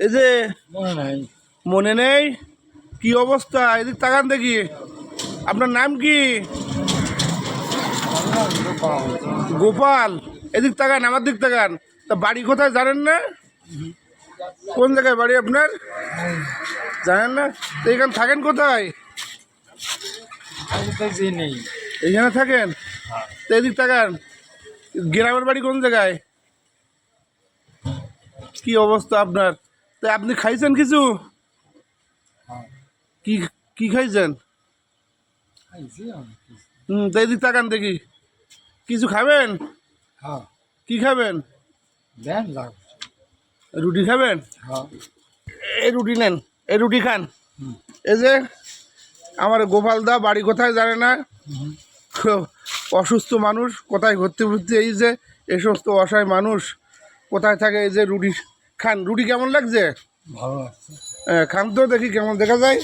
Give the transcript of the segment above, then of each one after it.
এই যে মনে নেই। কি অবস্থা? এদিক তাকান দেখি। আপনার নাম কি? গোপাল। এদিক তাকান আমার দিক তাকান। তা বাড়ি কোথায় জানেন না? কোন জায়গায় বাড়ি আপনার? জানেন না? তো এখানে থাকেন কোথায়? এইখানে থাকেন? তো এদিক তাকান। গ্রামের বাড়ি কোন জায়গায়? কি অবস্থা আপনার? তা আপনি খাইছেন কিছু? হ্যাঁ। কি কি খাইছেন। হুম তো এদিক তাকান দেখি। কিছু খাবেন? হ্যাঁ। কি খাবেন? রুটি খাবেন? হ্যাঁ। এই রুটি নেন এই রুটি খান। এই যে আমার গোপাল দা বাড়ি কোথায় জানে না? অসুস্থ মানুষ কোথায় ঘুরতে ঘুরতে এই যে এই সমস্ত অসহায় মানুষ কোথায় থাকে এই যে রুটি খান রুটি কেমন লাগছে? ভালো হ্যাঁ, খান তো দেখি কেমন দেখা যায়।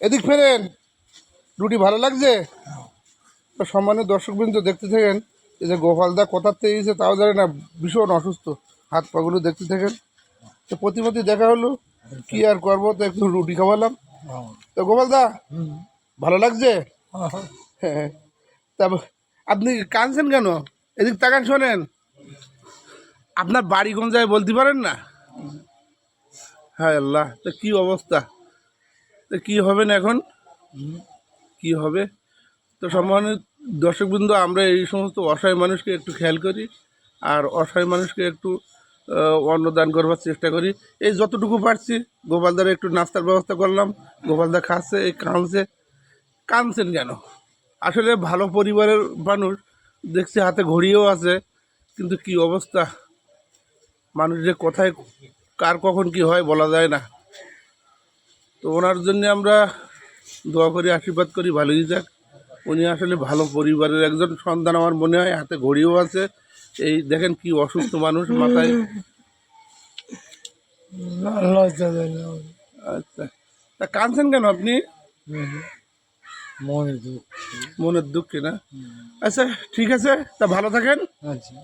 এদিক ফেরেন রুটি ভালো লাগছে? তো সম্মানের দর্শকবৃন্দ দেখতে থাকেন এই যে গোপালদা কোথার থেকে এসেছে তাও জানে না ভীষণ অসুস্থ। হাত পাগুলো দেখতে থাকেন। তো প্রতিমতি দেখা হলো কি আর করব তো একটু রুটি খাওয়ালাম। হ্যাঁ তো গোপালদা ভালো লাগছে? হ্যাঁ হ্যাঁ। তা আপনি কাঁদছেন কেন? এদিক তাকান শোনেন। আপনার বাড়ি কোন জায়গায় বলতে পারেন না? হ্যাঁ আল্লাহ তো কী অবস্থা? তো কী হবে না এখন। কি হবে? তো সম্মানিত দর্শকবৃন্দ আমরা এই সমস্ত অসহায় মানুষকে একটু খেয়াল করি আর অসহায় মানুষকে একটু আহ, অন্ন দান করবার চেষ্টা করি। এই যতটুকু পারছি গোপালদার একটু নাস্তার ব্যবস্থা করলাম। গোপালদা খাচ্ছে এই কাঁদছে। কাঁদছেন কেন? আসলে ভালো পরিবারের মানুষ দেখছি হাতে ঘড়িও আছে কিন্তু কি অবস্থা? মানুষ যে কোথায় কার কখন কি হয় বলা যায় না। তো ওনার জন্য আমরা দোয়া করি আশীর্বাদ করি ভালোই যাক। উনি আসলে ভালো পরিবারের একজন সন্তান আমার মনে হয় হাতে ঘড়িও আছে। এই দেখেন কি অসুস্থ মানুষ মাথায়। আচ্ছা। তা কাঁদছেন কেন আপনি? হুম। মনে দুঃখ। মনের দুঃখে না? আচ্ছা ঠিক আছে। তা ভালো থাকেন। আচ্ছা।